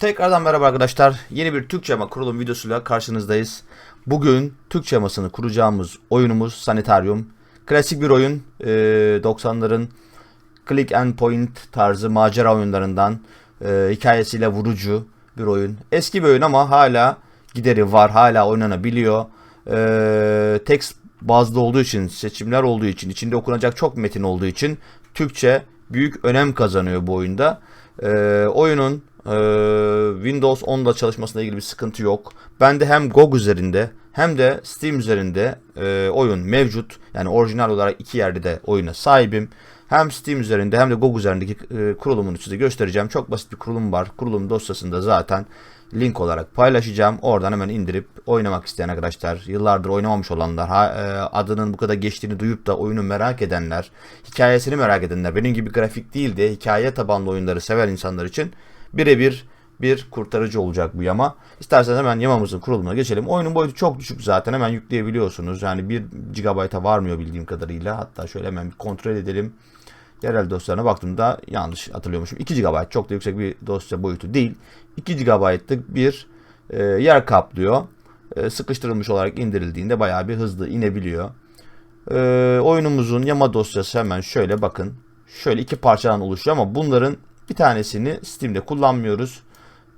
Tekrardan merhaba arkadaşlar. Yeni bir Türkçe yama kurulum videosuyla karşınızdayız. Bugün Türkçe yamasını kuracağımız oyunumuz Sanitarium. Klasik bir oyun. Ee, 90'ların click and point tarzı macera oyunlarından e, hikayesiyle vurucu bir oyun. Eski bir oyun ama hala gideri var. Hala oynanabiliyor. Ee, text bazlı olduğu için, seçimler olduğu için, içinde okunacak çok metin olduğu için Türkçe büyük önem kazanıyor bu oyunda. Ee, oyunun Windows 10'da çalışmasıyla ilgili bir sıkıntı yok. Bende hem GOG üzerinde hem de Steam üzerinde e, oyun mevcut. Yani orijinal olarak iki yerde de oyuna sahibim. Hem Steam üzerinde hem de GOG üzerindeki e, kurulumunu size göstereceğim. Çok basit bir kurulum var. Kurulum dosyasında zaten link olarak paylaşacağım. Oradan hemen indirip oynamak isteyen arkadaşlar, yıllardır oynamamış olanlar, ha, e, adının bu kadar geçtiğini duyup da oyunu merak edenler, hikayesini merak edenler, benim gibi grafik değil de hikaye tabanlı oyunları seven insanlar için birebir bir kurtarıcı olacak bu yama. İsterseniz hemen yamamızın kurulumuna geçelim. Oyunun boyutu çok düşük zaten hemen yükleyebiliyorsunuz. Yani 1 GB'a varmıyor bildiğim kadarıyla. Hatta şöyle hemen bir kontrol edelim. Yerel dosyalarına baktığımda yanlış hatırlıyormuşum. 2 GB çok da yüksek bir dosya boyutu değil. 2 GB'lık bir e, yer kaplıyor. E, sıkıştırılmış olarak indirildiğinde bayağı bir hızlı inebiliyor. E, oyunumuzun yama dosyası hemen şöyle bakın. Şöyle iki parçadan oluşuyor ama bunların bir tanesini Steam'de kullanmıyoruz.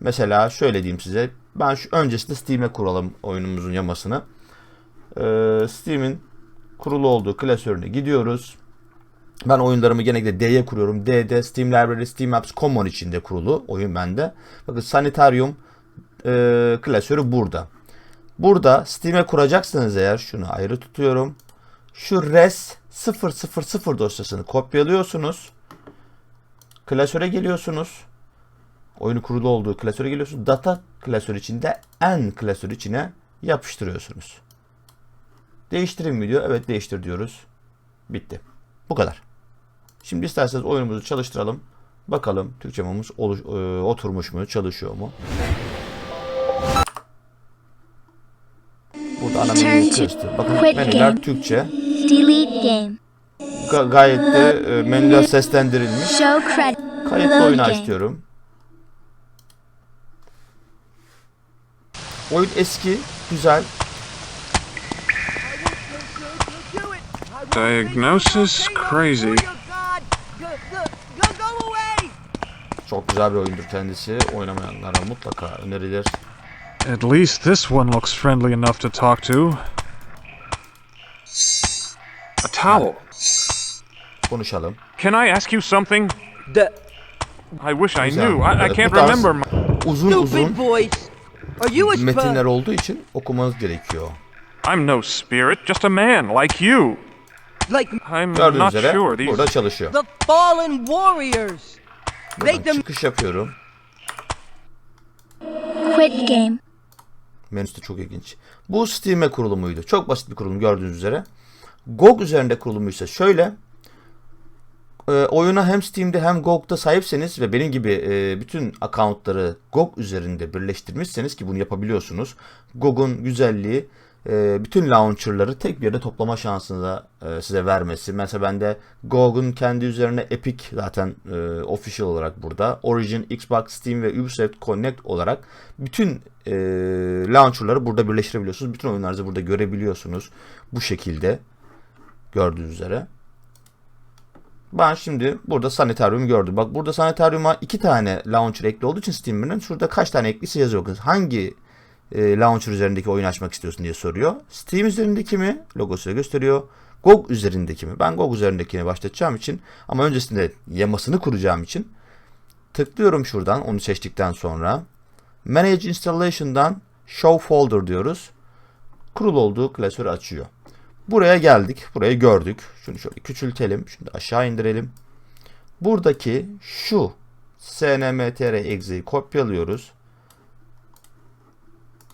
Mesela şöyle diyeyim size. Ben şu öncesinde Steam'e kuralım oyunumuzun yamasını. E, Steam'in kurulu olduğu klasörüne gidiyoruz. Ben oyunlarımı genellikle D'ye kuruyorum. D'de Steam Library, Steam Apps Common içinde kurulu oyun bende. Bakın Sanitarium e, klasörü burada. Burada Steam'e kuracaksınız eğer şunu ayrı tutuyorum. Şu res 000 dosyasını kopyalıyorsunuz. Klasöre geliyorsunuz. Oyunu kurulu olduğu klasöre geliyorsunuz. Data klasörü içinde en klasör içine yapıştırıyorsunuz. Değiştirin mi diyor. Evet değiştir diyoruz. Bitti. Bu kadar. Şimdi isterseniz oyunumuzu çalıştıralım. Bakalım Türkçe mamuz oluş, e, oturmuş mu, çalışıyor mu? Burada ana menüyü kıstı. Bakın menüler. Türkçe. Delete game. Ga- gayet de e, menüler seslendirilmiş. Show credit. Kayıtlı oyunu aç diyorum. Oyun eski, güzel. Diagnosis crazy. Çok güzel bir oyundur kendisi. Oynamayanlara mutlaka önerilir. At least this one looks friendly enough to talk to. A towel. Konuşalım. Can I ask you something? The I wish I Güzel. knew. I, I can't tarz remember my. Uzun stupid uzun voice. Are you a metinler olduğu için okumanız gerekiyor. I'm no spirit, just a man like you. Like I'm Gördüğünüz not üzere sure these. burada çalışıyor. the fallen warriors. Make Buradan them çıkış yapıyorum. Quit game. Menüsü de çok ilginç. Bu Steam'e kurulumuydu. Çok basit bir kurulum gördüğünüz üzere. GOG üzerinde kurulumuysa şöyle. E, oyuna hem Steam'de hem GOG'da sahipseniz ve benim gibi e, bütün accountları GOG üzerinde birleştirmişseniz ki bunu yapabiliyorsunuz. GOG'un güzelliği e, bütün launcher'ları tek bir yerde toplama şansını da e, size vermesi. Mesela bende GOG'un kendi üzerine Epic zaten e, official olarak burada. Origin, Xbox, Steam ve Ubisoft Connect olarak bütün e, launcher'ları burada birleştirebiliyorsunuz. Bütün oyunlarınızı burada görebiliyorsunuz. Bu şekilde gördüğünüz üzere. Ben şimdi burada Sanitarium gördüm. Bak burada Sanitarium'a iki tane launcher ekli olduğu için Steam'in şurada kaç tane eklisi yazıyor. Hangi e, launcher üzerindeki oyunu açmak istiyorsun diye soruyor. Steam üzerindeki mi? Logosuyla gösteriyor. GOG üzerindeki mi? Ben GOG üzerindekini başlatacağım için ama öncesinde yamasını kuracağım için tıklıyorum şuradan onu seçtikten sonra. Manage Installation'dan Show Folder diyoruz. Kurul olduğu klasörü açıyor. Buraya geldik. Burayı gördük. Şunu şöyle küçültelim. Da aşağı indirelim. Buradaki şu snmtr exe'yi kopyalıyoruz.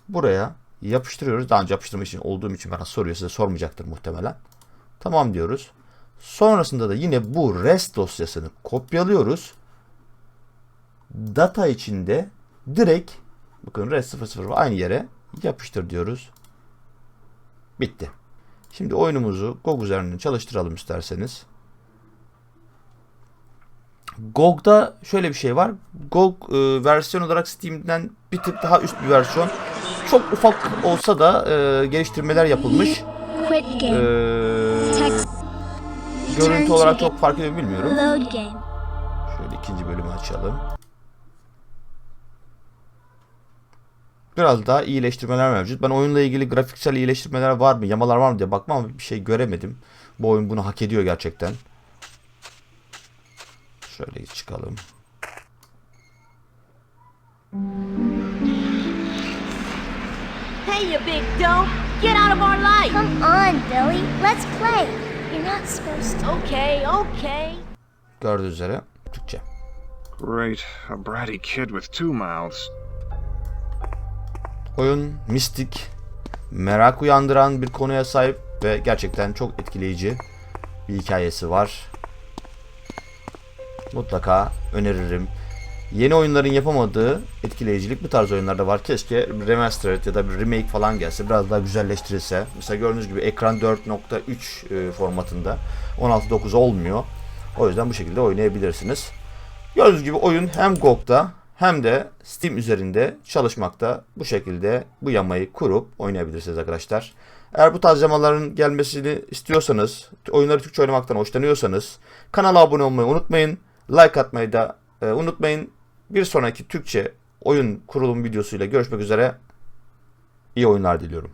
Buraya yapıştırıyoruz. Daha önce yapıştırma için olduğum için bana soruyor. Size sormayacaktır muhtemelen. Tamam diyoruz. Sonrasında da yine bu rest dosyasını kopyalıyoruz. Data içinde direkt bakın rest 00 aynı yere yapıştır diyoruz. Bitti. Şimdi oyunumuzu GOG üzerinden çalıştıralım isterseniz. GOG'da şöyle bir şey var. GOG e, versiyon olarak Steam'den bir tık daha üst bir versiyon. Çok ufak olsa da e, geliştirmeler yapılmış. E, görüntü olarak çok fark ediyor bilmiyorum. Şöyle ikinci bölümü açalım. Biraz daha iyileştirmeler mevcut. Ben oyunla ilgili grafiksel iyileştirmeler var mı, yamalar var mı diye bakmam ama bir şey göremedim. Bu oyun bunu hak ediyor gerçekten. Şöyle çıkalım. Hey, you big dope! Get out of our light! Come on, Billy. Let's play. You're not supposed to. Okay, okay. Gördüğünüz üzere Türkçe. Great. A bratty kid with two mouths. Oyun mistik, merak uyandıran bir konuya sahip ve gerçekten çok etkileyici bir hikayesi var. Mutlaka öneririm. Yeni oyunların yapamadığı etkileyicilik bu tarz oyunlarda var. Keşke remastered ya da bir remake falan gelse, biraz daha güzelleştirilse. Mesela gördüğünüz gibi ekran 4.3 e, formatında 16.9 olmuyor. O yüzden bu şekilde oynayabilirsiniz. Gördüğünüz gibi oyun hem GOG'da hem de Steam üzerinde çalışmakta. Bu şekilde bu yamayı kurup oynayabilirsiniz arkadaşlar. Eğer bu tarz yamaların gelmesini istiyorsanız, oyunları Türkçe oynamaktan hoşlanıyorsanız kanala abone olmayı unutmayın. Like atmayı da e, unutmayın. Bir sonraki Türkçe oyun kurulum videosuyla görüşmek üzere. İyi oyunlar diliyorum.